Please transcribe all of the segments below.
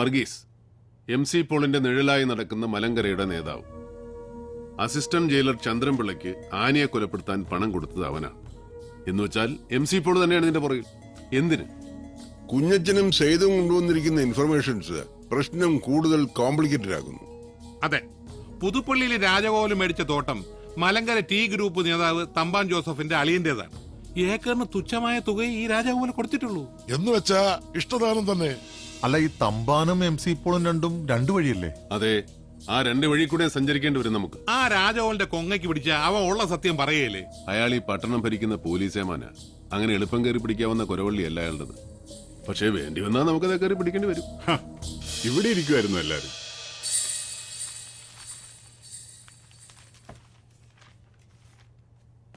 Varghese M C പോളിന്റെ നിഴലായി നടക്കുന്ന മലങ്കരയുടെ നേതാവ്. അസിസ്റ്റന്റ് ജയിലർ ചന്ദ്രൻപിള്ളയ്ക്ക് ആനയെ കൊലപ്പെടുത്താൻ പണം കൊടുത്തത് അവനാണ്. എന്നുവെച്ചാൽ എം സി പോൾ തന്നെയാണ് ഇതിന്റെ പുറകിൽ. എന്തിന്? കുഞ്ഞച്ചനും സേതും കൊണ്ടുവന്നിരിക്കുന്ന ഇൻഫർമേഷൻസ് പ്രശ്നം കൂടുതൽ കോംപ്ലിക്കേറ്റഡ് ആകുന്നു. അതെ പുതുപ്പള്ളിയിലെ രാജകോലം മേടിച്ച തോട്ടം മലങ്കര ടി ഗ്രൂപ്പ് നേതാവ് തമ്പാൻ ജോസഫിന്റെ അളിയന്റേതാണ്. ഏക്കറിന് തുച്ഛമായ തുകയെ ഈ രാജകോലം കൊടുത്തിട്ടുള്ളൂ. എന്ന് വെച്ചാ ഇഷ്ടദാനം തന്നെ. അല്ല ഈ തമ്പാനും എം സി പോളും രണ്ടും രണ്ടു വഴിയല്ലേ? അതെ. ആ രണ്ട് വഴി കൂടെ സഞ്ചരിക്കേണ്ടി വരും നമുക്ക്. ആ രാജകോലിന്റെ കൊങ്ങയ്ക്ക് പിടിച്ച അവൻ ഉള്ള സത്യം പറയല്ലേ അയാൾ ഈ പട്ടണം ഭരിക്കുന്ന പോലീസേമാന അങ്ങനെ എളുപ്പം കയറി പിടിക്കാവുന്ന കുരവള്ളിയല്ല അയാളുടെ പക്ഷേ വേണ്ടി വന്നാൽ നമുക്കത് കയറി പിടിക്കേണ്ടി വരും. ഇവിടെ ഇരിക്കുമായിരുന്നു എല്ലാരും.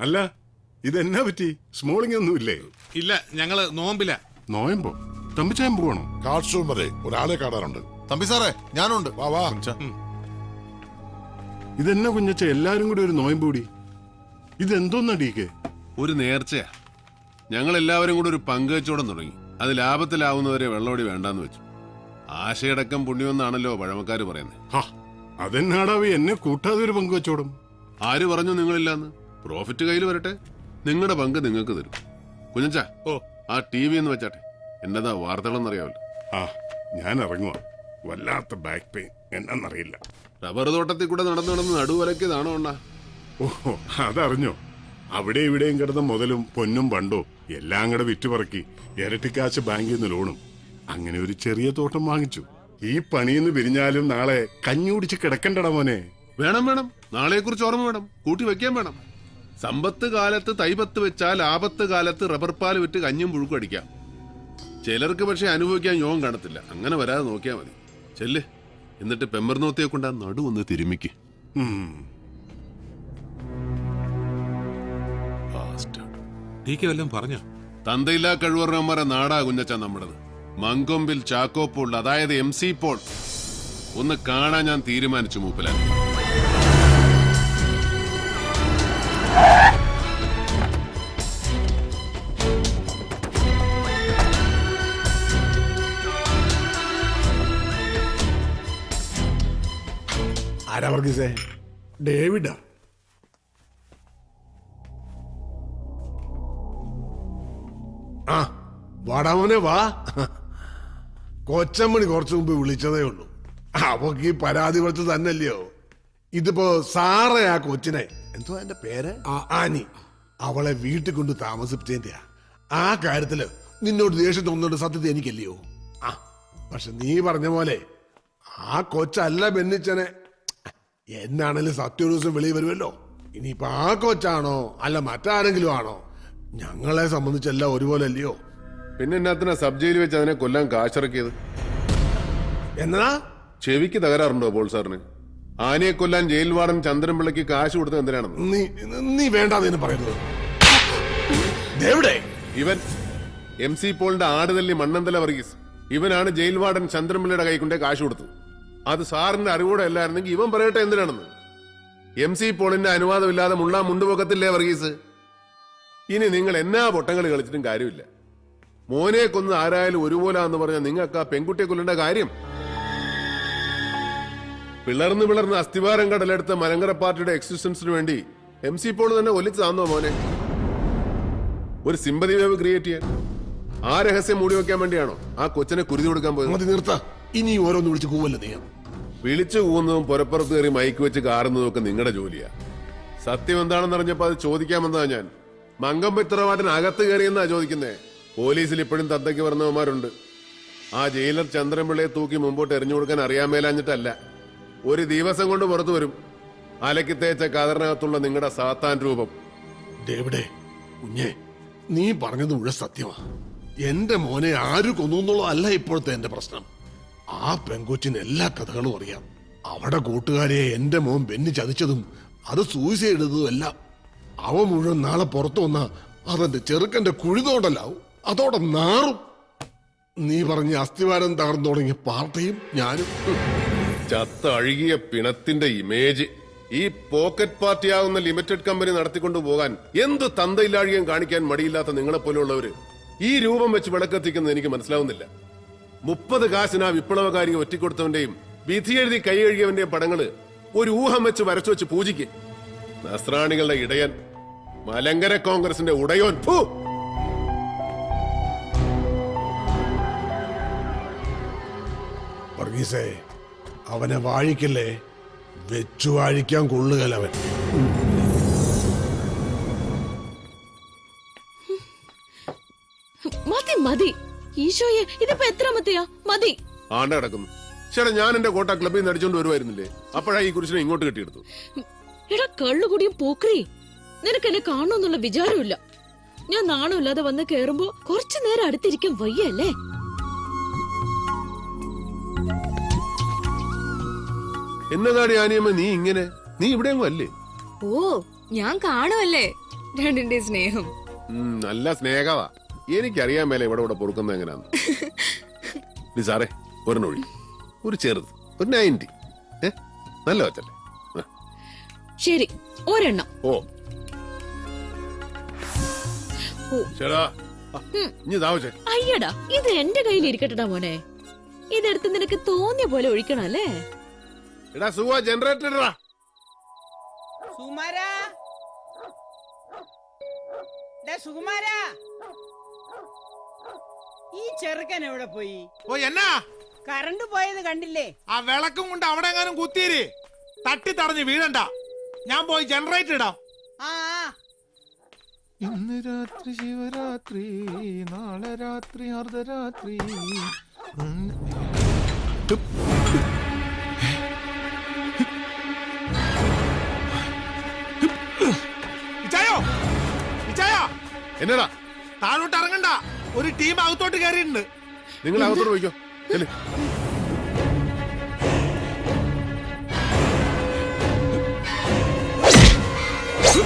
അല്ല ഇതെന്നാ പറ്റി? സ്മോളിംഗ് ഒന്നുമില്ലേ? ഇല്ല ഞങ്ങൾ നോമ്പില. നോയമ്പോ? തമ്പിച്ചായം പോകണോ കാർഷൂർ വരെ ഒരാളെ കാണാറുണ്ട്. തമ്പി സാറേ ഞാനുണ്ട്. വാ വാ. ഇതെന്നാ കുഞ്ഞച്ച എല്ലാരും കൂടി ഒരു നോയമ്പ് കൂടി ഇതെന്തോന്നാ ഡീക്കെ ഒരു നേർച്ചയാ. ഞങ്ങൾ എല്ലാവരും കൂടി ഒരു പങ്കുവെച്ചോടം തുടങ്ങി. അത് ലാഭത്തിലാവുന്നവരെ വെള്ളോടി വേണ്ടാന്ന് വെച്ചു. ആശയടക്കം പുണ്യമെന്നാണല്ലോ പഴമക്കാര് പറയുന്നത് അതെന്നാടാവി എന്നെ കൂട്ടാതെ ഒരു പങ്ക് വെച്ചോടും ആര് പറഞ്ഞു നിങ്ങളില്ലാന്ന്? പ്രോഫിറ്റ് കയ്യിൽ വരട്ടെ. നിങ്ങളുടെ പങ്ക് നിങ്ങൾക്ക് തരും. കുഞ്ഞച്ച ഓ. ആ ടി വി എന്ന് വെച്ചാട്ടെ. എന്നതാ വാർത്തകളെന്നറിയാമല്ലോ. ആ ഞാൻ ഇറങ്ങുക വല്ലാത്ത ബാക്ക് പെയിൻ എന്നാന്നറിയില്ല. റബ്ബർ തോട്ടത്തിൽ കൂടെ നടന്നു നടന്ന് നടുവലക്കിയതാണോ അണ്ണാ? ഓഹോ അതറിഞ്ഞോ? അവിടെ ഇവിടെയും കിടന്ന മുതലും പൊന്നും പണ്ടോ എല്ലാം കൂടെ വിറ്റുപറക്കി ഇരട്ടിക്കാശ് ബാങ്കിൽ നിന്ന് ലോണും. അങ്ങനെ ഒരു ചെറിയ തോട്ടം വാങ്ങിച്ചു. ഈ പണിയിന്ന് പിരിഞ്ഞാലും നാളെ കഞ്ഞി കുടിച്ച് കിടക്കണ്ടടാ മോനെ. വേണം വേണം. നാളെക്കുറിച്ച് ഓർമ്മ വേണം. കൂട്ടി വെക്കാൻ വേണം. സമ്പത്ത് കാലത്ത് തൈപത്ത് വെച്ചാൽ ആപത്ത് കാലത്ത് റബ്ബർ പാൽ വിറ്റ് കഞ്ഞും പുഴുക്കും അടിക്കാം. ചിലർക്ക് പക്ഷെ അനുഭവിക്കാൻ യോഗം കാണത്തില്ല. അങ്ങനെ വരാതെ നോക്കിയാൽ മതി. ചെല്ല്. എന്നിട്ട് പെമ്പർനോത്തിയെ കൊണ്ട് ആ നടു ഒന്ന് തിരുമിക്ക്. പറഞ്ഞോ? തന്തയില്ലാ കഴിവറന്മാരെ നാടാ കുഞ്ഞച്ച നമ്മുടേത്. മങ്കൊമ്പിൽ ചാക്കോപ്പോൾ അതായത് എം സി പോൾ. ഒന്ന് കാണാൻ ഞാൻ തീരുമാനിച്ചു മൂപ്പിലാൻ ആരാ വർഗീസേ? ഡേവിഡാ. ആ വാടാമോനെ വാ. കൊച്ചമ്മണി കുറച്ചു മുമ്പ് വിളിച്ചതേ ഉള്ളൂ. അവക്ക് ഈ പരാതി കുറച്ച് തന്നല്ലയോ ഇതിപ്പോ സാറേ ആ കൊച്ചിനെ. എന്തോ എന്റെ പേര്? ആനി. അവളെ വീട്ടിൽ കൊണ്ട് താമസിപ്പിച്ചതിന്റെയാ. ആ കാര്യത്തിൽ നിന്നോട് ദേഷ്യം തോന്നുന്നുണ്ട് സത്യത്തെ എനിക്കല്ലയോ? ആ പക്ഷെ നീ പറഞ്ഞ പോലെ ആ കൊച്ചല്ല ബെന്നിച്ചനെ. എന്നാണേലും സത്യ ഒരു ദിവസം വെളിയിൽ വരുമല്ലോ. ഇനിയിപ്പൊ ആ കൊച്ചാണോ? അല്ല മറ്റാരെങ്കിലും ആണോ? ഞങ്ങളെ സംബന്ധിച്ചെല്ലാം ഒരുപോലെ അല്ലയോ? പിന്നെ എന്നാത്തിനാ സബ് ജയിലിൽ വെച്ച് അതിനെ കൊല്ലാൻ കാശിറക്കിയത്? എന്നാ? ചെവിക്ക് തകരാറുണ്ടോ പോൾ സാറിന്? ആനയെ കൊല്ലാൻ ജയിൽ വാർഡൻ ചന്ദ്രൻപിള്ളയ്ക്ക് കാശ് കൊടുത്തത് എന്തിനാണെന്ന്? നീ നീ വേണ്ടാന്ന് പറയുന്നത്. ഇവൻ എം സി പോളിന്റെ ആടുതല്ലി മണ്ണന്തല വർഗീസ്. ഇവനാണ് ജയിൽ വാർഡൻ ചന്ദ്രൻപിള്ളയുടെ കൈ കൊണ്ടേ കാശ് കൊടുത്തത്. അത് സാറിന്റെ അറിവോടെ അല്ലായിരുന്നെങ്കിൽ ഇവൻ പറയട്ടെ എന്തിനാണെന്ന്? എം സി പോളിന്റെ അനുവാദമില്ലാതെ മുള്ള മുണ്ടുപൊക്കത്തില്ലേ വർഗീസ്? ഇനി നിങ്ങൾ എന്നാ പൊട്ടങ്ങൾ കളിച്ചിട്ടും കാര്യമില്ല. മോനെ കൊന്ന് ആരായാലും ഒരുപോലെ എന്ന് പറഞ്ഞാൽ നിങ്ങൾക്ക് ആ പെൺകുട്ടിയെ കൊല്ലേണ്ട കാര്യം? പിളർന്ന് പിളർന്ന് അസ്ഥിവാരം കടലെടുത്ത മലങ്കര പാർട്ടിയുടെ എക്സിസ്റ്റൻസിന് വേണ്ടി എം സി പോൾ തന്നെ ഒലിച്ചതാന്നോ മോനെ? ഒരു സിമ്പതി വേവ് ക്രിയേറ്റ് ചെയ്യാൻ. ആ രഹസ്യം മൂടി വെക്കാൻ വേണ്ടിയാണോ ആ കൊച്ചിനെ കുരുതി കൊടുക്കാൻ പോയത്? നിർത്താം. ഇനി ഓരോന്ന് വിളിച്ച് കൂവല്ല നീ? വിളിച്ചു കൂവുന്നതും പുരപ്പുറത്ത് കയറി മയക്ക് വെച്ച് കാറുന്നതും ഒക്കെ നിങ്ങളുടെ ജോലിയാ. സത്യം എന്താണെന്ന് അറിഞ്ഞപ്പോ അത് ചോദിക്കാമെന്നാ ഞാൻ. മങ്കം പിത്രവാട്ടൻ അകത്ത് കയറിയെന്നാ ചോദിക്കുന്നേ. പോലീസിൽ ഇപ്പോഴും തത്തയ്ക്ക് പറഞ്ഞവന്മാരുണ്ട്. ആ ജയിലർ ചന്ദ്രൻപിള്ളയെ തൂക്കി മുമ്പോട്ട് എറിഞ്ഞു കൊടുക്കാൻ അറിയാൻ മേലാഞ്ഞിട്ടല്ല. ഒരു ദിവസം കൊണ്ട് പുറത്തു വരും. അലക്കി തേച്ച കതറിനകത്തുള്ള നിങ്ങളുടെ സാത്താൻ രൂപം. ദേവിടെ കുഞ്ഞേ നീ പറഞ്ഞത് മുഴുവൻ സത്യമാ. എന്റെ മോനെ ആര് കൊന്നു എന്നുള്ളതല്ല ഇപ്പോഴത്തെ എന്റെ പ്രശ്നം. ആ പെങ്കൊച്ചിന് എല്ലാ കഥകളും അറിയാം. അവിടെ കൂട്ടുകാരെ എന്റെ മോൻ ബെന്നി ചതിച്ചതും അത് സൂയിസൈഡ് ചെയ്തതും എല്ലാം. അവ മുഴുവൻ നാളെ പുറത്തു വന്ന അതെന്റെ ചെറുക്കന്റെ കുഴിതോണ്ടല്ലാവും അതോടെ നാറും. നീ പറഞ്ഞ അസ്ഥിവാരം തകർന്നു തുടങ്ങിയ പാർട്ടിയും ഞാനും. ചത്ത അഴുകിയ പിണത്തിന്റെ ഇമേജ് ഈ പോക്കറ്റ് പാർട്ടിയാവുന്ന ലിമിറ്റഡ് കമ്പനി നടത്തിക്കൊണ്ടു പോകാൻ എന്ത് തന്തയില്ലാഴികം കാണിക്കാൻ മടിയില്ലാത്ത നിങ്ങളെ പോലെയുള്ളവര് ഈ രൂപം വെച്ച് വിളക്കെത്തിക്കുന്നത് എനിക്ക് മനസ്സിലാവുന്നില്ല. മുപ്പത് കാശിന് ആ വിപ്ലവകാരിയെ ഒറ്റിക്കൊടുത്തവന്റെയും വിധി എഴുതി കൈ കഴുകിയവന്റെയും പടങ്ങൾ ഒരു ഊഹം വെച്ച് വരച്ചു വെച്ച് പൂജിക്ക്. നസ്രാണികളുടെ ഇടയൻ മലങ്കര കോൺഗ്രസിന്റെ ഉടയോൻ. ഭൂ വർഗീസേ അവനെ വാഴിക്കല്ലേ? വെച്ചു വാഴിക്കാൻ കൊള്ളുകലവൻ മതി മതി. ഈശോയെ ഇതിപ്പോ എത്രാമത്തെയാ മതി. ആണ്ട കിടക്കുന്നു. ചേട്ടാ ഞാൻ എന്റെ കോട്ട ക്ലബിൽ നിന്ന് അടിച്ചോണ്ട് വരുമായിരുന്നില്ലേ അപ്പോഴാ ഈ കുരിശിനെ ഇങ്ങോട്ട് കെട്ടിയെടുത്തു. എടാ കള്ളുകൂടിയും പോക്രി. നിനക്ക് എന്നെ കാണണമെന്നുള്ള വിചാരമില്ല ഞാൻ നാണമില്ലാതെ വന്ന് കേറുമ്പോ കുറച്ചു നേരം അടുത്തിരിക്കാൻ വയ്യല്ലേ? എന്നതാടി ആനിയമ്മ നീ ഇങ്ങനെ? നീ ഇവിടെ അല്ലേ? ഓ ഞാൻ കാണുമല്ലേ രണ്ടിന്റെ സ്നേഹം. ഉം, നല്ല സ്നേഹവാ. എനിക്കറിയാൻ മേലെ ഇവിടെ ഇവിടെ പൊറുക്കുന്നത് എങ്ങനെയാന്ന്. സാറേ ഒരെണ്ണൊഴി ഒരു ചെറുത് ഒരു നയന്റി. ഏ? നല്ല വച്ചല്ലേ? ശരി ഒരെണ്ണം. ഓ. അയ്യടാ ഇത് എന്റെ കയ്യിൽ ഇരിക്കട്ടടാ മോനെ. ഇതെടുത്ത് നിനക്ക് തോന്നിയ പോലെ ഒഴിക്കണം അല്ലേ? എടാ സുവാ ജനറേറ്റർ ഇടാ. സുകുമാരാ ദേ സുകുമാരാ. ഈ ചെറുക്കൻ എവിടെ പോയി? ഓ എന്നാ? കറണ്ട് പോയത് കണ്ടില്ലേ? ആ വിളക്കും കൊണ്ട് അവിടെ എങ്ങാനും കുത്തിയിരി. തട്ടി തടഞ്ഞ് വീഴണ്ട. ഞാൻ പോയി ജനറേറ്റർ ഇടാം. ആ ആ. ഇന്ന് രാത്രി ശിവരാത്രി നാളെ രാത്രി അർദ്ധരാത്രി. ഇച്ചായോ? ഇച്ചായ? എന്നടാ? താഴോട്ട് ഇറങ്ങണ്ട. ഒരു ടീം അകത്തോട്ട് കയറിയിട്ടുണ്ട്. നിങ്ങൾ അകത്തോട്ട് പോയിക്കോ. ചെല്ല്. യ്യോ,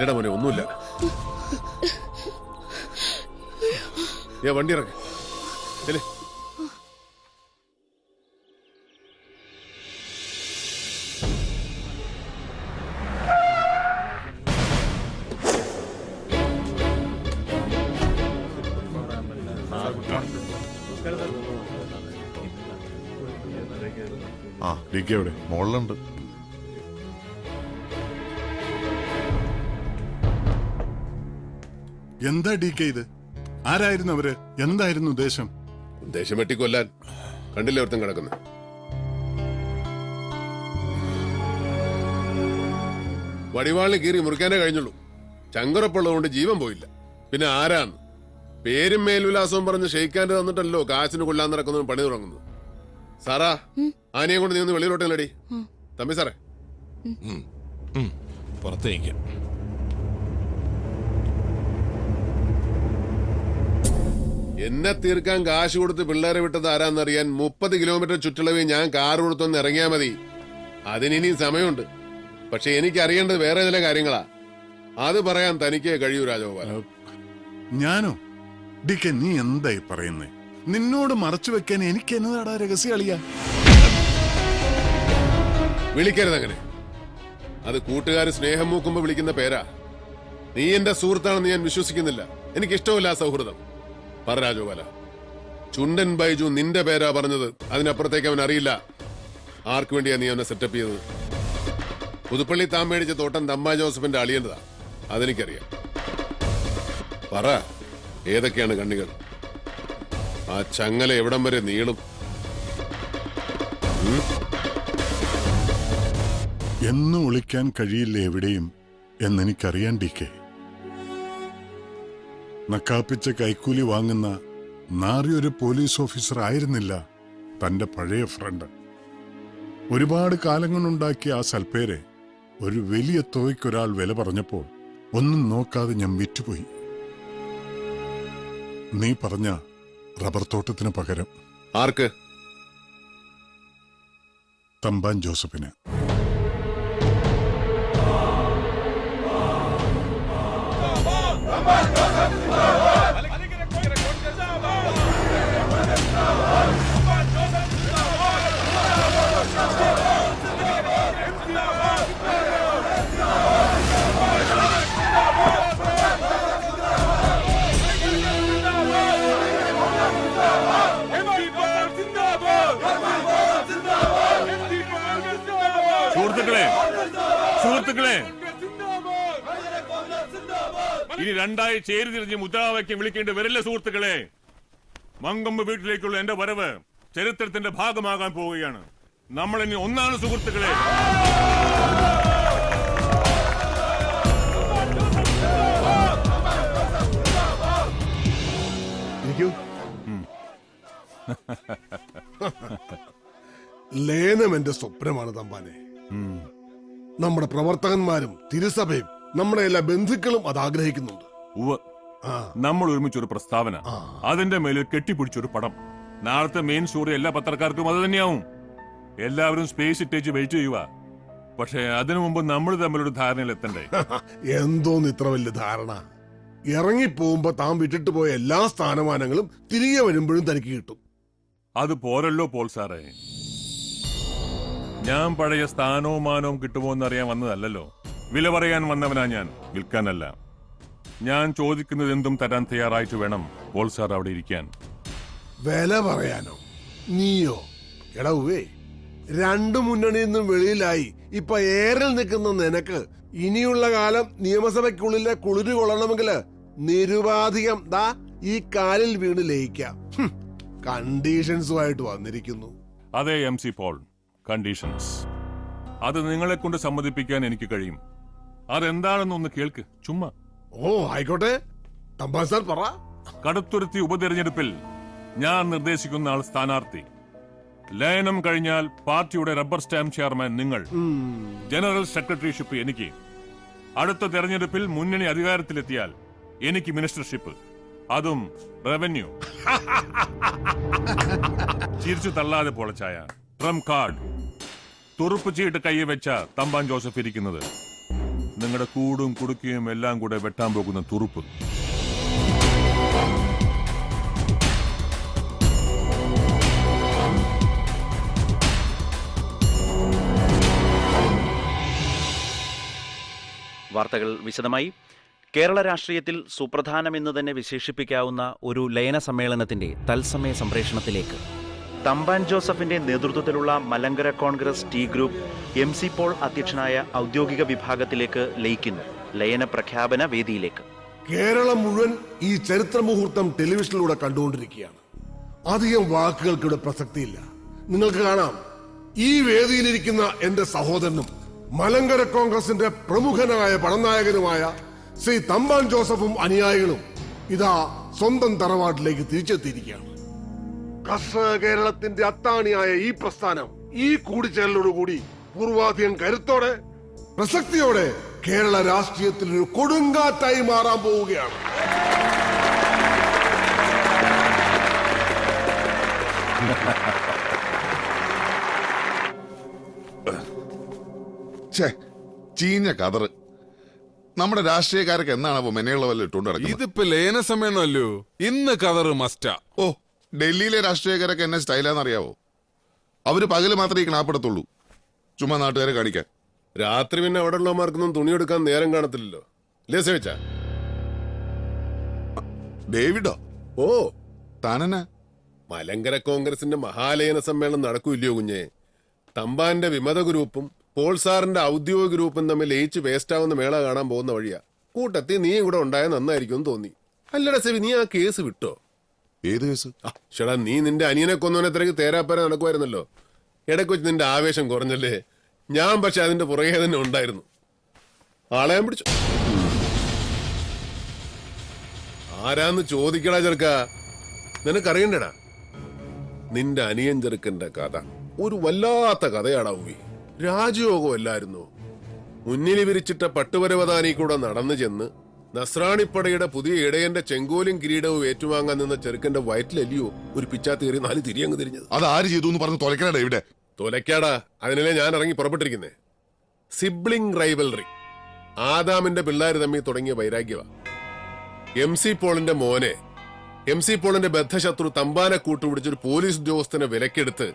ഇല്ലടാ മോനെ ഒന്നുമില്ല. ഏ വണ്ടി ഇറങ്ങ ആ ഡി കെ എവിടെ മുകളിലുണ്ട് എന്താ ഡി കെ ഇത്? ആരായിരുന്നു അവർ? എന്തായിരുന്നു ഉദ്ദേശം? ഉദ്ദേശം വെട്ടിക്കൊല്ലാൻ. കണ്ടില്ലേ ഒരുത്തം കിടക്കുന്നത് വടിവാളിന് കീറി മുറിക്കാനേ കഴിഞ്ഞുള്ളൂ. ചങ്കറപ്പുള്ളതുകൊണ്ട് ജീവൻ പോയില്ല. പിന്നെ ആരാണ് പേരും മേൽവിലാസവും പറഞ്ഞ് ഷെയ്ക്കാന്റെ തന്നിട്ടല്ലോ കാശിന് കൊല്ലാൻ നടക്കുന്നതും പണി തുടങ്ങുന്നു സാറാ ആനയെ കൊണ്ട് നീ ഒന്ന് വെളിയിലോട്ടല്ലടി തമ്പി സാറേ. പുറത്തേക്ക്. എന്നെ തീർക്കാൻ കാശ് കൊടുത്ത് പിള്ളേരെ വിട്ടത് ആരാന്നറിയാൻ മുപ്പത് കിലോമീറ്റർ ചുറ്റളവിൽ ഞാൻ കാർ കൊടുത്തൊന്ന് ഇറങ്ങിയാ മതി. അതിനിനി സമയമുണ്ട്. പക്ഷെ എനിക്ക് അറിയേണ്ടത് വേറെ ചില കാര്യങ്ങളാ. അത് പറയാൻ തനിക്കേ കഴിയൂ രാജഗോപാൽ. ഞാനോ? ഡിക്കെ നീ എന്തായി പറയുന്നേ? നിന്നോട് മറച്ചു വെക്കാൻ എനിക്ക് എന്നതാടാ രഹസ്യ കളിയ വിളിക്കരുത് അങ്ങനെ. അത് കൂട്ടുകാർ സ്നേഹം മൂക്കുമ്പോ വിളിക്കുന്ന പേരാ. നീ എന്റെ സുഹൃത്താണെന്ന് ഞാൻ വിശ്വസിക്കുന്നില്ല. എനിക്കിഷ്ടമില്ല ആ സൗഹൃദം. പറ ചുണ്ടൻ ബൈജു നിന്റെ പേരാ പറഞ്ഞത്. അതിനപ്പുറത്തേക്ക് അവൻ അറിയില്ല. ആർക്കു വേണ്ടിയാ നീ അവനെ സെറ്റപ്പ് ചെയ്തത്? പുതുപ്പള്ളി താൻ മേടിച്ച തോട്ടം തമ്മ ജോസഫിന്റെ അളിയേണ്ടതാ അതെനിക്കറിയാം. പറ ഏതൊക്കെയാണ് കണ്ണികൾ? ആ ചങ്ങല എവിടം വരെ നീളും? എന്ന് ഒളിക്കാൻ കഴിയില്ല എവിടെയും? എന്നെനിക്കറിയാൻ നക്കാപ്പിച്ച കൈക്കൂലി വാങ്ങുന്ന നാറിയൊരു പോലീസ് ഓഫീസർ ആയിരുന്നില്ല തന്റെ പഴയ ഫ്രണ്ട്. ഒരുപാട് കാലങ്ങളുണ്ടാക്കിയ ആ സൽപ്പേരെ ഒരു വലിയ തുകയ്ക്കൊരാൾ വില പറഞ്ഞപ്പോൾ ഒന്നും നോക്കാതെ ഞാൻ വിറ്റുപോയി. നീ പറഞ്ഞ റബ്ബർ തോട്ടത്തിന് പകരം ആർക്ക്? തമ്പാൻ ജോസഫിന്. ഇനി രണ്ടായി ചേരി തിരിഞ്ഞ് മുദ്രാവാക്യം വിളിക്കേണ്ടി വരില്ല സുഹൃത്തുക്കളെ. മങ്കമ്പ് വീട്ടിലേക്കുള്ള എന്റെ വരവ് ചരിത്രത്തിന്റെ ഭാഗമാകാൻ പോവുകയാണ്. നമ്മൾ ഇനി ഒന്നാണ് സുഹൃത്തുക്കളെ. ലേനം എന്റെ സ്വപ്നമാണ് തമ്പാനെ. നമ്മുടെ പ്രവർത്തകന്മാരും തിരുസഭയും നമ്മുടെ എല്ലാ ബന്ധുക്കളും അത് ആഗ്രഹിക്കുന്നുണ്ട്. ഉവ്വ്. നമ്മൾ ഒരുമിച്ചൊരു പ്രസ്താവന. അതിന്റെ മേലിൽ കെട്ടിപ്പിടിച്ചൊരു പടം. നാളത്തെ മെയിൻ സ്റ്റോറി എല്ലാ പത്രക്കാർക്കും അത് തന്നെയാവും. എല്ലാവരും സ്പേസ് ഇട്ടേച്ച് വെയിറ്റ് ചെയ്യുക. പക്ഷെ അതിനു മുമ്പ് നമ്മൾ തമ്മിലൊരു ധാരണയിൽ എത്തണ്ടേ? എന്തോന്ന് ഇത്ര വലിയ ധാരണ. ഇറങ്ങി ഇറങ്ങിപ്പോകുമ്പോ താൻ വിട്ടിട്ട് പോയ എല്ലാ സ്ഥാനമാനങ്ങളും തിരികെ വരുമ്പോഴും തനിക്ക് കിട്ടും. അത് പോരല്ലോ പോൾ സാറേ. ഞാൻ പഴയ സ്ഥാനവും മാനവും കിട്ടുമോ എന്നറിയാൻ വന്നതല്ലല്ലോ. വില പറയാൻ വന്നവനാ ഞാൻ. വിൽക്കാനല്ല. ഞാൻ ചോദിക്കുന്നത് എന്തും തരാൻ തയ്യാറായിട്ട് വേണം ബോൾ സാർ അവിടെ ഇരിക്കാൻ. വില പറയാനോ? നീയോ? എടവേ രണ്ടു മുന്നണിയിൽ നിന്നും വെളിയിലായി ഇപ്പൊ ഏറിൽ നിൽക്കുന്ന നിനക്ക് ഇനിയുള്ള കാലം നിയമസഭയ്ക്കുള്ളിലെ കുളിരു കൊള്ളണമെങ്കിൽ നിരുപാധികം ദാ ഈ കാലിൽ വീണ് ലയിക്കാം. കണ്ടീഷൻസുമായിട്ട് വന്നിരിക്കുന്നു. അതെ എം സി പോൾ. കണ്ടീഷൻസ്. അത് നിങ്ങളെ കൊണ്ട് സമ്മതിപ്പിക്കാൻ എനിക്ക് കഴിയും. അതെന്താണെന്നൊന്ന് കേൾക്ക്. ചുമ്മാ. ഓ ആയിക്കോട്ടെ. തമ്പാൻ സാർ പറ. കടുത്തുരുത്തി ഉപതെരഞ്ഞെടുപ്പിൽ ഞാൻ നിർദ്ദേശിക്കുന്ന ആൾ സ്ഥാനാർത്ഥി. ലയനം കഴിഞ്ഞാൽ പാർട്ടിയുടെ റബ്ബർ സ്റ്റാമ്പ് ചെയർമാൻ നിങ്ങൾ. ജനറൽ സെക്രട്ടറിഷിപ്പ് എനിക്ക്. അടുത്ത തെരഞ്ഞെടുപ്പിൽ മുന്നണി അധികാരത്തിലെത്തിയാൽ എനിക്ക് മിനിസ്റ്റർഷിപ്പ്. അതും റവന്യൂ. ചിരിച്ചു തള്ളാതെ പൊളച്ചായ ട്രം കാർഡ്. തുറുപ്പ് ചീട്ട് കൈ വെച്ച തമ്പാൻ ജോസഫ് ഇരിക്കുന്നത്. നിങ്ങളുടെ കൂടും കുടുക്കിയും എല്ലാം കൂടെ വെട്ടാൻ പോകുന്ന തുറുപ്പ്. വാർത്തകൾ വിശദമായി. കേരള രാഷ്ട്രീയത്തിൽ സുപ്രധാനമെന്ന് തന്നെ വിശേഷിപ്പിക്കാവുന്ന ഒരു ലയന സമ്മേളനത്തിന്റെ തത്സമയ സംപ്രേഷണത്തിലേക്ക്. തമ്പാൻ ജോസഫിന്റെ നേതൃത്വത്തിലുള്ള Malankara Congress T group M C Paul അധ്യക്ഷനായ ഔദ്യോഗിക വിഭാഗത്തിലേക്ക് ലയിക്കുന്നു. ലയന പ്രഖ്യാപന വേദിയിലേക്ക്. കേരളം മുഴുവൻ ഈ ചരിത്ര മുഹൂർത്തം ടെലിവിഷനിലൂടെ കണ്ടുകൊണ്ടിരിക്കുകയാണ്. അധികം വാക്കുകൾക്ക് ഇവിടെ പ്രസക്തിയില്ല. നിങ്ങൾക്ക് കാണാം ഈ വേദിയിലിരിക്കുന്ന എന്റെ സഹോദരനും മലങ്കര കോൺഗ്രസിന്റെ പ്രമുഖനായ പണനായകനുമായ ശ്രീ തമ്പാൻ ജോസഫും അനുയായികളും ഇതാ സ്വന്തം തറവാട്ടിലേക്ക് തിരിച്ചെത്തിയിരിക്കുകയാണ്. കർഷക കേരളത്തിന്റെ അത്താണിയായ ഈ പ്രസ്ഥാനം ഈ കൂടിച്ചേരലോടുകൂടി പൂർവാധികം കരുത്തോടെ പ്രസക്തിയോടെ കേരള രാഷ്ട്രീയത്തിൽ ഒരു കൊടുങ്കാറ്റായി മാറാൻ പോവുകയാണ്. ഛേ ചീഞ്ഞ കതറ്. നമ്മുടെ രാഷ്ട്രീയക്കാരൊക്കെ എന്നാണ് മെനയുള്ള വല്ല ഇട്ടുകൊണ്ട് നടക്കുന്നത്? ഇതിപ്പോ ലേന സമ്മേളനമല്ലോ ഇന്ന് കതറ് മസ്റ്റാ. ഓ ഡൽഹിയിലെ രാഷ്ട്രീയക്കാരൊക്കെ എന്നെ സ്റ്റൈലാന്ന് അറിയാവോ? അവർ പകൽ മാത്രമേ ഈ ക്ലാപ്പെടുത്തുള്ളൂ ചുമ്മാ നാട്ടുകാരെ കാണിക്കാൻ. രാത്രി പിന്നെ അവിടെ തുണി തുണിയെടുക്കാൻ നേരം കാണത്തില്ലല്ലോ. അല്ലേ സേവിച്ച? ഡേവിഡോ? ഓ. താനെന്നാ? മലങ്കര കോൺഗ്രസിന്റെ മഹാലയന സമ്മേളനം നടക്കൂല്ലയോ കുഞ്ഞെ? തമ്പാന്റെ വിമത ഗ്രൂപ്പും പോൾ സാറിന്റെ ഔദ്യോഗിക ഗ്രൂപ്പും തമ്മിൽ ലയിച്ച് വേസ്റ്റ് ആവുന്ന മേള കാണാൻ പോകുന്ന വഴിയാ. കൂട്ടത്തിൽ നീ ഇവിടെ ഉണ്ടായ നന്നായിരിക്കും തോന്നി. അല്ലട സെവി നീ ആ കേസ് വിട്ടോ? ഏത് കേസ്? ആ, നീ നിന്റെ അനിയനെ കൊന്നവനെ തിരക്ക് തേരാപ്പര നടക്കുമായിരുന്നല്ലോ. ഇടയ്ക്ക് വെച്ച് നിന്റെ ആവേശം കുറഞ്ഞല്ലേ? ഞാൻ പക്ഷെ അതിന്റെ പുറകെ തന്നെ ഉണ്ടായിരുന്നു. ആളെ ഞാൻ പിടിച്ചു. ആരാന്ന് ചോദിക്കടാ ചെറുക്ക. നിനക്കറിയണ്ടടാ? നിന്റെ അനിയൻ ചെറുക്കന്റെ കഥ ഒരു വല്ലാത്ത കഥയാടാ ഉവി രാജയോഗമല്ലായിരുന്നു മുന്നിൽ വിരിച്ചിട്ട പട്ടുപരവതാനി കൂടെ നടന്നു ചെന്ന് നസ്രാണിപ്പടയുടെ പുതിയ ഇടയന്റെ ചെങ്കോലും കിരീടവും ഏറ്റുവാങ്ങാൻ നിന്ന ചെറുക്കന്റെ വയറ്റിലല്ലയോ ഒരു പിച്ചാത്തേറി നാല് തിരിയങ്ങ് തിരിഞ്ഞത്. അത് ആര് ചെയ്തു എന്ന് പറഞ്ഞ് തുലക്കണ ഇവിടെ? തൊലക്കാടാ അതിനല്ലേ ഞാൻ ഇറങ്ങി പുറപ്പെട്ടിരിക്കുന്നേ. Sibling rivalry. ആദാമിന്റെ പിള്ളേർ തമ്മിൽ തുടങ്ങിയ വൈരാഗ്യവ. എം സി പോളിന്റെ മോനെ എം സി പോളിന്റെ ബദ്ധശത്രു തമ്പാനെ കൂട്ടുപിടിച്ചൊരു പോലീസ് ഉദ്യോഗസ്ഥനെ വിലക്കെടുത്ത്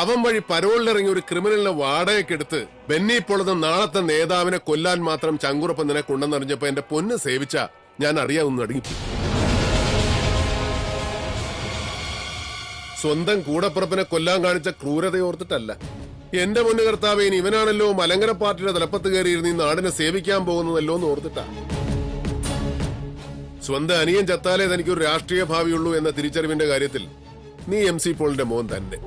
അവൻ വഴി പരോളിലിറങ്ങിയ ഒരു ക്രിമിനലിനെ വാടകയ്ക്കെടുത്ത് ബെന്നി പൊളന്ന് നാളത്തെ നേതാവിനെ കൊല്ലാൻ മാത്രം ചങ്കുറപ്പ് നിനക്കുണ്ടെന്നറിഞ്ഞപ്പോ എന്റെ പൊന്ന് സേവിച്ച ഞാൻ അറിയാവുന്ന അടങ്ങി സ്വന്തം കൂടപ്പുറപ്പിനെ കൊല്ലാൻ കാണിച്ച ക്രൂരത ഓർത്തിട്ടല്ല. എന്റെ മുന്നു കർത്താവ് ഇനി ഇവനാണല്ലോ മലങ്കര പാർട്ടിയുടെ തലപ്പത്ത് കയറിയിരുന്ന് ഈ നാടിനെ സേവിക്കാൻ പോകുന്നതല്ലോ എന്ന് ഓർത്തിട്ടാ. സ്വന്തം അനിയൻ ചത്താലേ തനിക്കൊരു രാഷ്ട്രീയ ഭാവിയുള്ളൂ എന്ന തിരിച്ചറിവിന്റെ കാര്യത്തിൽ നീ എം സി പോളിന്റെ മോൻ തന്നെ.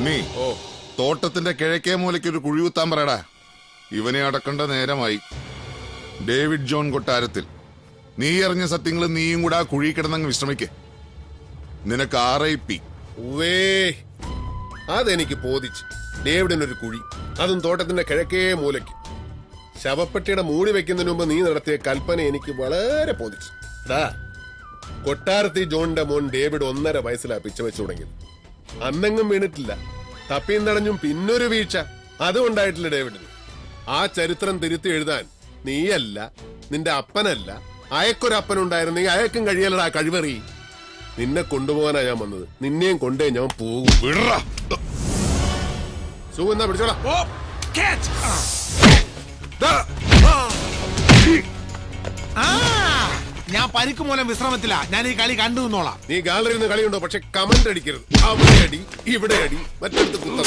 ഉണ്ണി. ഓ. തോട്ടത്തിന്റെ കിഴക്കേ മൂലയ്ക്ക് ഒരു കുഴി കുത്താൻ പറയടാ. ഇവനെ അടക്കേണ്ട നേരമായി. ഡേവിഡ് ജോൺ കൊട്ടാരത്തിൽ. നീ അറിഞ്ഞ സത്യങ്ങൾ നീയും കൂടെ ആ കുഴി കിടന്നങ്ങ് വിശ്രമിക്ക്. നിനക്ക് ആർ ഐ പി ഉവേ അതെനിക്ക് പോതിച്ച് ഡേവിഡിനൊരു കുഴി. അതും തോട്ടത്തിന്റെ കിഴക്കേ മൂലയ്ക്ക്. ശവപ്പെട്ടിയുടെ മൂടി വെക്കുന്നതിന് മുമ്പ് നീ നടത്തിയ കൽപ്പന എനിക്ക് വളരെ ബോധിച്ചു. ദാ കൊട്ടാരത്തി ജോണിന്റെ മോൻ ഡേവിഡ് ഒന്നര വയസ്സിലാ പിച്ച വെച്ചു തുടങ്ങിയത്. അന്നെങ്ങും വീണിട്ടില്ല. തപ്പിയും തടഞ്ഞും പിന്നൊരു വീഴ്ച. അതും ഉണ്ടായിട്ടില്ല ഡേവിഡിന്. ആ ചരിത്രം തിരുത്തി എഴുതാൻ നീയല്ല നിന്റെ അപ്പനല്ല അയക്കൊരപ്പനുണ്ടായിരുന്നെങ്കിൽ അയക്കും കഴിയലടാ കഴിവറി. നിന്നെ കൊണ്ടുപോകാനാ ഞാൻ വന്നത്. നിന്നെയും കൊണ്ടേ ഞാൻ പോകും. വിടറാ. സുഖം പിടിച്ചോടാ ഞാൻ പരിക്ക് മൂലം വിശ്രമത്തില. ഞാൻ ഈ കളി കണ്ടു നിന്നോളാം നീ ഗാലറിയിൽ നിന്ന് കളിയുണ്ടോ? പക്ഷെ കമന്റ് അടിക്കരുത്. അവിടെ അടി ഇവിടെ അടി മറ്റടുത്ത് കുത്തം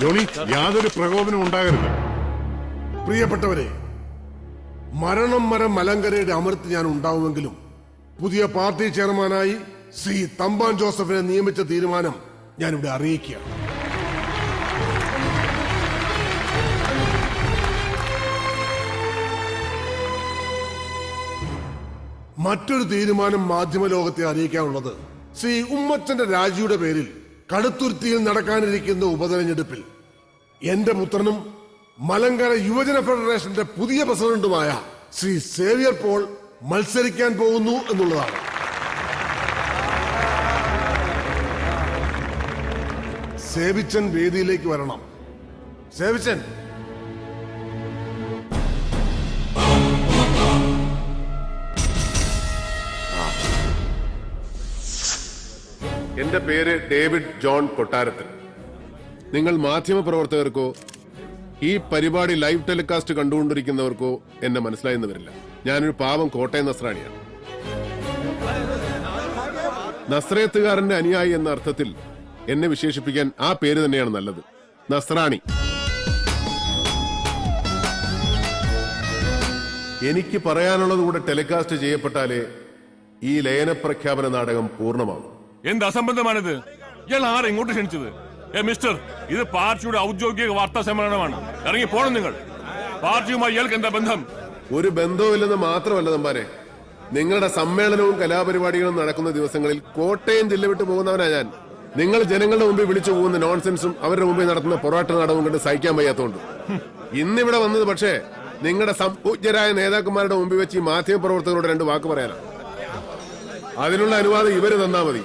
ജോണി യാതൊരു പ്രകോപനം ഉണ്ടാകരുത്. പ്രിയപ്പെട്ടവരെ മരണം മരം മലങ്കരയുടെ അമൃത്ത് ഞാൻ ഉണ്ടാവുമെങ്കിലും പുതിയ പാർട്ടി ചെയർമാനായി ശ്രീ തമ്പാൻ ജോസഫിനെ നിയമിച്ച തീരുമാനം ഞാൻ ഇവിടെ അറിയിക്കുക മറ്റൊരു തീരുമാനം മാധ്യമ ലോകത്തെ അറിയിക്കാനുള്ളത് ശ്രീ ഉമ്മച്ചന്റെ രാജിയുടെ പേരിൽ കടുത്തുരുത്തിയിൽ നടക്കാനിരിക്കുന്ന ഉപതെരഞ്ഞെടുപ്പിൽ എന്റെ പുത്രനും മലങ്കര യുവജന ഫെഡറേഷന്റെ പുതിയ പ്രസിഡന്റുമായ ശ്രീ സേവിയർ പോൾ മത്സരിക്കാൻ പോകുന്നു എന്നുള്ളതാണ്. സേവിച്ചൻ വേദിയിലേക്ക് വരണം. സേവിച്ചൻ എന്റെ പേര് ഡേവിഡ് ജോൺ കൊട്ടാരത്തിൽ. നിങ്ങൾ മാധ്യമപ്രവർത്തകർക്കോ ഈ പരിപാടി ലൈവ് ടെലികാസ്റ്റ് കണ്ടുകൊണ്ടിരിക്കുന്നവർക്കോ എന്നെ മനസ്സിലായെന്ന് വരില്ല. ഞാനൊരു പാവം കോട്ടയം നസ്രാണിയാണ്. നസ്രേത്തുകാരന്റെ അനുയായി എന്ന അർത്ഥത്തിൽ എന്നെ വിശേഷിപ്പിക്കാൻ ആ പേര് തന്നെയാണ് നല്ലത്. നസ്രാണി. എനിക്ക് പറയാനുള്ളത് കൂടെ ടെലികാസ്റ്റ് ചെയ്യപ്പെട്ടാലേ ഈ ലയനപ്രഖ്യാപന നാടകം പൂർണമാകും എന്ത് അസംബന്ധമാണിത്? ഇയാൾ ആരെ ഇങ്ങോട്ട് ക്ഷണിച്ചത്? ഏ മിസ്റ്റർ ഇത് പാർട്ടിയുടെ ഔദ്യോഗിക വാർത്താ സമ്മേളനമാണ്. ഇറങ്ങി പോണം നിങ്ങൾ. പാർട്ടിയുമായി ഇയാൾക്ക് എന്താ ബന്ധം? ഒരു ബന്ധവുമില്ലെന്ന് മാത്രമല്ല നമ്പാരെ നിങ്ങളുടെ സമ്മേളനവും കലാപരിപാടികളും നടക്കുന്ന ദിവസങ്ങളിൽ കോട്ടയം ജില്ല വിട്ടു പോകുന്നവനാ ഞാൻ. നിങ്ങൾ ജനങ്ങളുടെ മുമ്പിൽ വിളിച്ചു പോകുന്ന നോൺസെൻസും അവരുടെ മുമ്പിൽ നടത്തുന്ന പൊറാട്ട നാടകവും കണ്ട് സഹിക്കാൻ വയ്യാത്തോണ്ട്. ഇന്നിവിടെ വന്നത് പക്ഷേ നിങ്ങളുടെ സംപൂജ്യരായ നേതാക്കന്മാരുടെ മുമ്പിൽ വെച്ച് ഈ മാധ്യമപ്രവർത്തകരോട് രണ്ട് വാക്ക് പറയാനാണ് അതിനുള്ള അനുവാദം ഇവർ തന്നാ മതി.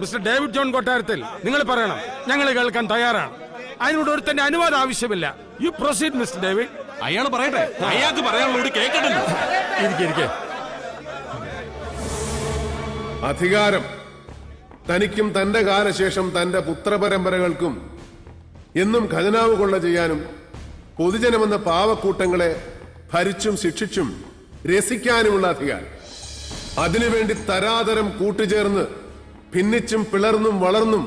മിസ്റ്റർ ഡേവിഡ് ജോൺ കൊട്ടാരത്തിൽ നിങ്ങൾ പറയണം. ഞങ്ങൾ കേൾക്കാൻ തയ്യാറാണ്. അതിനോട് തന്നെ അനുവാദം ആവശ്യമില്ല. You proceed mister David. അയാൾ പറയട്ടെ. അയാൾക്ക് പറയാനുള്ളത് കേൾക്കട്ടെ ഇരിക്കെ. അധികാരം തനിക്കും തന്റെ കാലശേഷം തന്റെ പുത്രപരമ്പരകൾക്കും എന്നും ഖജനാവ് കൊള്ള ചെയ്യാനും പൊതുജനമെന്ന പാവക്കൂട്ടങ്ങളെ ഭരിച്ചും ശിക്ഷിച്ചും രസിക്കാനുമുള്ള അധികാരം. അതിനുവേണ്ടി തരാതരം കൂട്ടുചേർന്ന് ഭിന്നിച്ചും പിളർന്നും വളർന്നും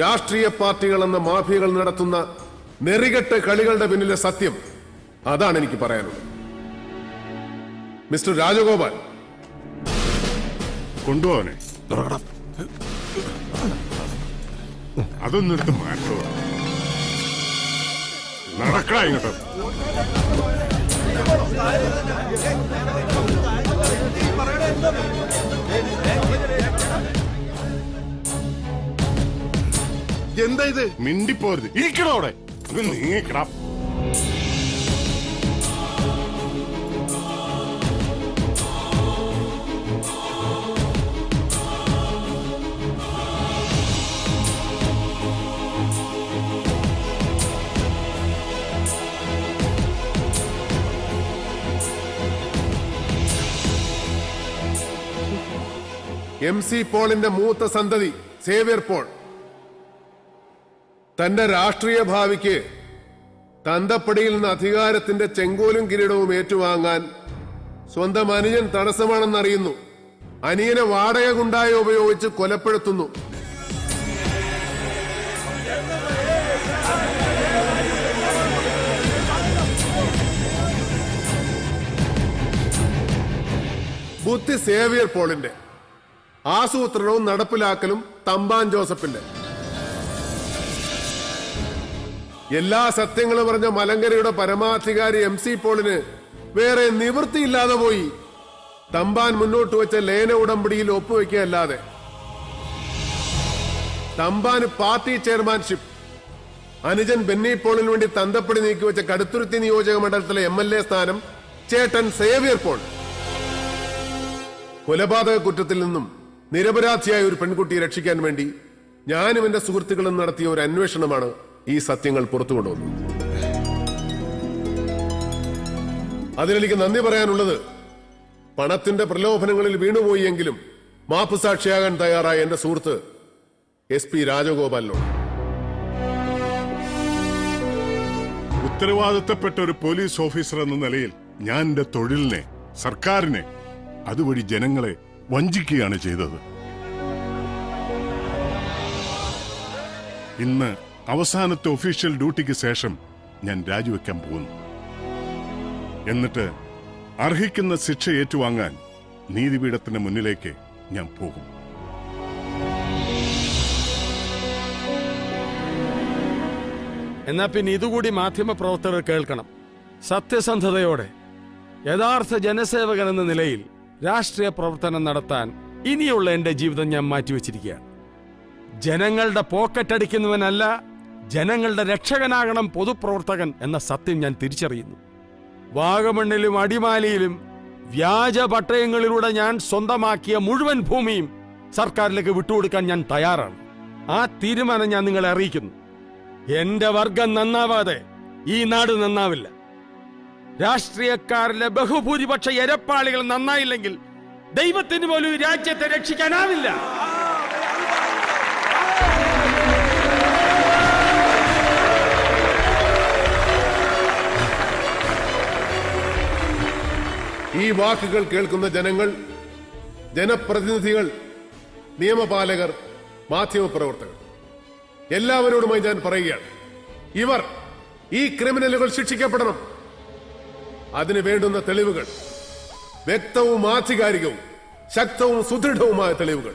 രാഷ്ട്രീയ പാർട്ടികൾ എന്ന മാഫിയകൾ നടത്തുന്ന നെറികെട്ട കളികളുടെ പിന്നിലെ സത്യം അതാണ് എനിക്ക് പറയാനുള്ളത്. മിസ്റ്റർ രാജഗോപാൽ. കൊണ്ടുപോവനെ. അതൊന്നും മാറ്റുക നടക്കടാ ഇങ്ങോട്ട്. ഇത്? മിണ്ടിപ്പോരുത്. ഇരിക്കണോ അവിടെ? നീങ്ങിക്കടാ. എം സി പോളിന്റെ മൂത്ത സന്തതി സേവ്യർ പോൾ. തന്റെ രാഷ്ട്രീയ ഭാവിക്ക് തന്തപ്പടിയിൽ നിന്ന് അധികാരത്തിന്റെ ചെങ്കോലും കിരീടവും ഏറ്റുവാങ്ങാൻ സ്വന്തം അനുജൻ തടസ്സമാണെന്നറിയുന്നു. അനിയനെ വാടക ഗുണ്ടായി ഉപയോഗിച്ച് കൊലപ്പെടുത്തുന്നു. ബുദ്ധി സേവിയർ പോളിന്റെ ആസൂത്രണവും നടപ്പിലാക്കലും തമ്പാൻ ജോസഫിന്റെ. എല്ലാ സത്യങ്ങളും പറഞ്ഞ മലങ്കരയുടെ പരമാധികാരി എം സി പോളിന് വേറെ നിവൃത്തിയില്ലാതെ പോയി തമ്പാൻ മുന്നോട്ട് വെച്ച ലയന ഉടമ്പടിയിൽ ഒപ്പുവെക്കുകയല്ലാതെ. തമ്പാൻ പാർട്ടി ചെയർമാൻഷിപ്പ് അനുജൻ ബെന്നി പോളിന് വേണ്ടി തന്തപ്പടി നീക്കിവെച്ച കടുത്തുരുത്തി നിയോജക മണ്ഡലത്തിലെ എം എൽ എ സ്ഥാനം ചേട്ടൻ സേവിയർ പോൾ. കൊലപാതക കുറ്റത്തിൽ നിന്നും നിരപരാധിയായ ഒരു പെൺകുട്ടിയെ രക്ഷിക്കാൻ വേണ്ടി ഞാനും എന്റെ സുഹൃത്തുക്കളും നടത്തിയ ഒരു അന്വേഷണമാണ് ഈ സത്യങ്ങൾ പുറത്തു കൊണ്ടുവന്നു. അതിനെനിക്ക് നന്ദി പറയാനുള്ളത് പണത്തിന്റെ പ്രലോഭനങ്ങളിൽ വീണുപോയി എങ്കിലും മാപ്പ് സാക്ഷിയാകാൻ തയ്യാറായ എന്റെ സുഹൃത്ത് എസ് പി രാജഗോപാലിനോട്. ഉത്തരവാദിത്തപ്പെട്ട ഒരു പോലീസ് ഓഫീസർ എന്ന നിലയിൽ ഞാൻ എന്റെ തൊഴിലിനെ സർക്കാരിനെ അതുവഴി ജനങ്ങളെ വഞ്ചിക്കുകയാണ് ചെയ്തത്. ഇന്ന് അവസാനത്തെ ഒഫീഷ്യൽ ഡ്യൂട്ടിക്ക് ശേഷം ഞാൻ രാജിവെക്കാൻ പോകുന്നു. എന്നിട്ട് അർഹിക്കുന്ന ശിക്ഷ ഏറ്റുവാങ്ങാൻ നീതിപീഠത്തിന് മുന്നിലേക്ക് ഞാൻ പോകും. എന്നാ പിന്നെ ഇതുകൂടി മാധ്യമ പ്രവർത്തകർ കേൾക്കണം. സത്യസന്ധതയോടെ യഥാർത്ഥ ജനസേവകൻ എന്ന നിലയിൽ രാഷ്ട്രീയ പ്രവർത്തനം നടത്താൻ ഇനിയുള്ള എന്റെ ജീവിതം ഞാൻ മാറ്റിവെച്ചിരിക്കുകയാണ്. ജനങ്ങളുടെ പോക്കറ്റ് അടിക്കുന്നവനല്ല ജനങ്ങളുടെ രക്ഷകനാകണം പൊതുപ്രവർത്തകൻ എന്ന സത്യം ഞാൻ തിരിച്ചറിയുന്നു. വാഗമണ്ണിലും അടിമാലിയിലും വ്യാജ പട്ടയങ്ങളിലൂടെ ഞാൻ സ്വന്തമാക്കിയ മുഴുവൻ ഭൂമിയും സർക്കാരിലേക്ക് വിട്ടുകൊടുക്കാൻ ഞാൻ തയ്യാറാണ്. ആ തീരുമാനം ഞാൻ നിങ്ങളെ അറിയിക്കുന്നു. എന്റെ വർഗം നന്നാവാതെ ഈ നാട് നന്നാവില്ല. രാഷ്ട്രീയക്കാരിലെ ബഹുഭൂരിപക്ഷ എരപ്പാളികൾ നന്നായില്ലെങ്കിൽ ദൈവത്തിന് പോലും രാജ്യത്തെ രക്ഷിക്കാനാവില്ല. ഈ വാക്കുകൾ കേൾക്കുന്ന ജനങ്ങൾ ജനപ്രതിനിധികൾ നിയമപാലകർ മാധ്യമപ്രവർത്തകർ. എല്ലാവരോടുമായി ഞാൻ പറയുകയാണ്. ഇവർ ഈ ക്രിമിനലുകൾ ശിക്ഷിക്കപ്പെടണം. അതിന് വേണ്ടുന്ന തെളിവുകൾ. വ്യക്തവും ആധികാരികവും ശക്തവും സുദൃഢവുമായ തെളിവുകൾ.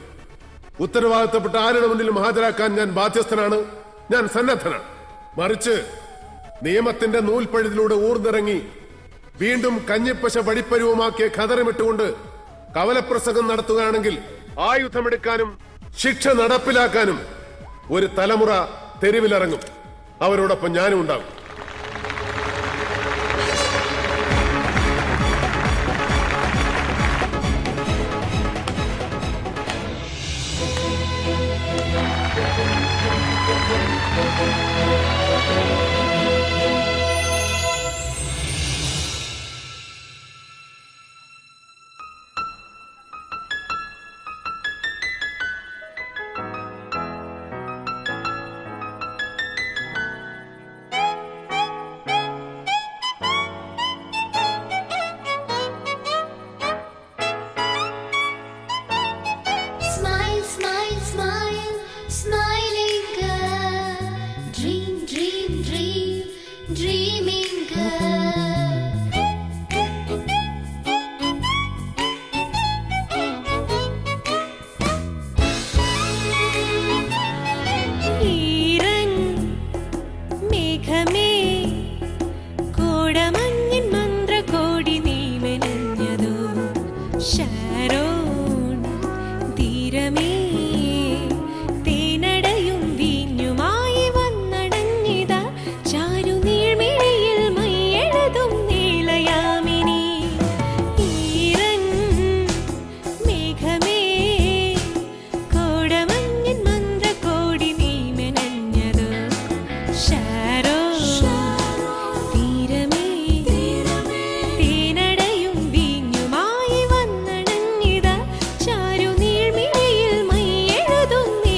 ഉത്തരവാദിത്തപ്പെട്ട ആരുടെ മുന്നിൽ ഹാജരാക്കാൻ ഞാൻ ബാധ്യസ്ഥനാണ്? ഞാൻ സന്നദ്ധനാണ്. മറിച്ച് നിയമത്തിന്റെ നൂൽപ്പഴുതിലൂടെ ഊർന്നിറങ്ങി വീണ്ടും കഞ്ഞിപ്പശ വഴിപ്പരുവുമാക്കിയ ഖതറമിട്ടുകൊണ്ട് കവലപ്രസംഗം നടത്തുകയാണെങ്കിൽ ആയുധമെടുക്കാനും ശിക്ഷ നടപ്പിലാക്കാനും ഒരു തലമുറ തെരുവിലിറങ്ങും. അവരോടൊപ്പം ഞാനും ഉണ്ടാകും